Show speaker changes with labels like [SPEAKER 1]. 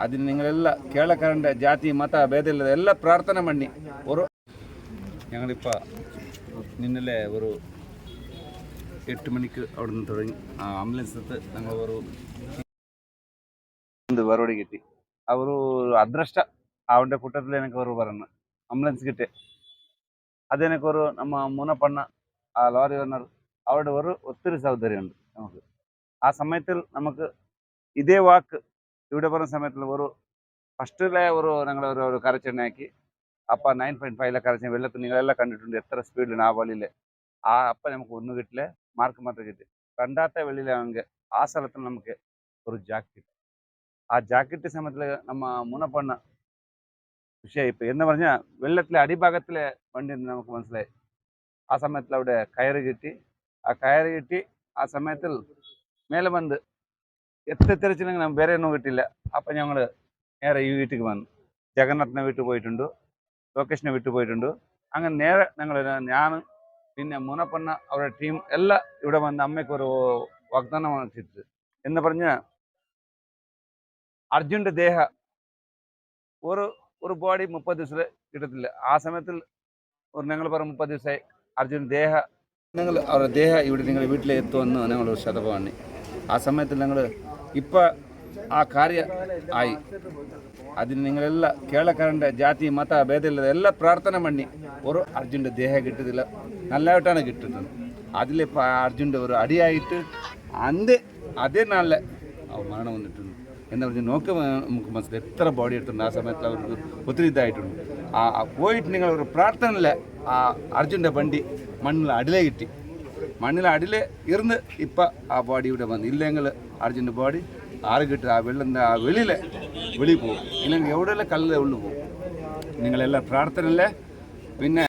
[SPEAKER 1] ಅದನ್ನ നിങ്ങളെಲ್ಲ കേളക്കാരൻ്റെ ജാതി മത ഭേദമില്ലാതെ എല്ലാം പ്രാർത്ഥന പണി ഒരു ഞങ്ങളിപ്പോൾ നിന്നലെ ഒരു എട്ട് മണിക്ക് അവിടെ നിന്ന് തുടങ്ങി ആംബുലൻസ് എത്ത് ഞങ്ങൾ ഒരു മറുപടി കിട്ടി അവർ അദ്രഷ്ട അവൻ്റെ കൂട്ടത്തിൽ എനിക്ക് ഒരു പറഞ്ഞു ആംബുലൻസ് കിട്ടി അതെനിക്കൊരു നമ്മ മൂന്നപ്പണ്ണ ആ ലോറി ഓണർ അവരുടെ ഒരു ഒത്തിരി സൗകര്യമുണ്ട് നമുക്ക് ആ സമയത്തിൽ നമുക്ക് ഇതേ വാക്ക് ഇവിടെ പറഞ്ഞ സമയത്തിൽ ഒരു ഫസ്റ്റിലെ ഒരു ഞങ്ങൾ ഒരു ഒരു കരച്ചെണ്ണയാക്കി അപ്പ നയൻ പോയിന്റ് ഫൈവിലെ കരച്ച വെള്ളത്തിൽ നിങ്ങളെല്ലാം കണ്ടിട്ടുണ്ട് എത്ര സ്പീഡിലാണ് ആ വള്ളിയിൽ ആ അപ്പം നമുക്ക് ഒന്നും കിട്ടില്ല മാർക്ക് മാത്രം കിട്ടി രണ്ടാമത്തെ വെള്ളിയിലാണെങ്കിൽ ആ സ്ഥലത്ത് നമുക്ക് ഒരു ജാക്കറ്റ് ആ ജാക്കറ്റ് സമയത്തിൽ നമ്മ മുനപ്പണ്ണ വിഷയമായിപ്പോയി എന്ന് പറഞ്ഞാൽ വെള്ളത്തിലെ അടിഭാഗത്തിലെ വണ്ടി എന്ന് നമുക്ക് മനസ്സിലായി ആ സമയത്തിൽ അവിടെ കയറ് കിട്ടി ആ കയറ് കിട്ടി ആ സമയത്തിൽ മേലെ വന്ന് എത്ര തിരച്ചിലെങ്കിൽ നമുക്ക് വേറെ ഒന്നും കിട്ടില്ല അപ്പം ഞങ്ങൾ നേരെ ഈ വീട്ടിൽ വന്നു. ജഗന്നാഥനെ വീട്ടിൽ പോയിട്ടുണ്ട്. ലൊക്കേഷനെ വിട്ട് പോയിട്ടുണ്ട്. അങ്ങനെ നേരെ ഞങ്ങൾ ഞാൻ പിന്നെ മുനപ്പണ്ണ അവരുടെ ടീം എല്ലാം ഇവിടെ വന്ന് അമ്മയ്ക്ക് ഒരു വാഗ്ദാനമാണ് ചെയ്തത് എന്ന് പറഞ്ഞ് അർജുന്റെ ദേഹ ഒരു ഒരു ബോഡി മുപ്പത് ദിവസത്തിൽ കിട്ടത്തില്ല. ആ സമയത്തിൽ ഒരു ഞങ്ങൾ പറഞ്ഞ മുപ്പത് ദിവസമായി അർജുൻ ദേഹ ഞങ്ങൾ അവരുടെ ദേഹ ഇവിടെ നിങ്ങൾ വീട്ടിലെത്തുമെന്ന് ഞങ്ങൾ ഒരു ശതമാനി ആ സമയത്തിൽ ഞങ്ങൾ ഇപ്പോൾ ಆ ಕಾರ್ಯ ಆಯಿ ಅದನ್ನು ನೀವೆಲ್ಲ ಕೇಳಕಂಡ ಜಾತಿ ಮತ ಭೇದ ಇಲ್ಲದೆ ಎಲ್ಲ ಪ್ರಾರ್ಥನೆ ಮಾಡಿ ಅವರು ಅರ್ಜುನ್ದ ದೇಹ ಗಿಟ್ಟದಿಲ್ಲ ನಲ್ಲಾವಟಾನ ಗಿಟ್ಟದ ಅದಿಲೆ ಅರ್ಜುನ್ದ ಅವರು ಅಡಿಯಾಯಿಟ್ಟು ಅಂದೇ ಅದೇ ನಾಳೆ ಅವ್ರು ಮರಣ ಹೊಂದಿಟ್ಟು എന്നവർ നോക്കി നമുക്ക് മനസ്സിലായി എത്ര ബോഡി എടുത്തിട്ടുണ്ട് ആ സമയത്ത് അവർക്ക് ഒത്തിരി ഇതായിട്ടുണ്ട് ആ പോയിട്ട് നിങ്ങൾ ഒരു പ്രാർത്ഥനയിലെ ആ അർജുന്റെ വണ്ടി മണ്ണിൽ അടിലേ കിട്ടി മണ്ണിൽ അടിയിൽ ഇരുന്ന് ഇപ്പം ആ ബോഡി ഇവിടെ വന്നു. ഇല്ലെങ്കിൽ അർജുന്റെ ബോഡി ആറ് കിട്ടും ആ വെള്ളം ആ വെളിയിൽ വെളിയിൽ പോകും. ഇല്ലെങ്കിൽ എവിടെയെല്ലാം കല്ലിൽ ഉള്ളു പോകും. നിങ്ങളെല്ലാം പ്രാർത്ഥനയില്ലേ? പിന്നെ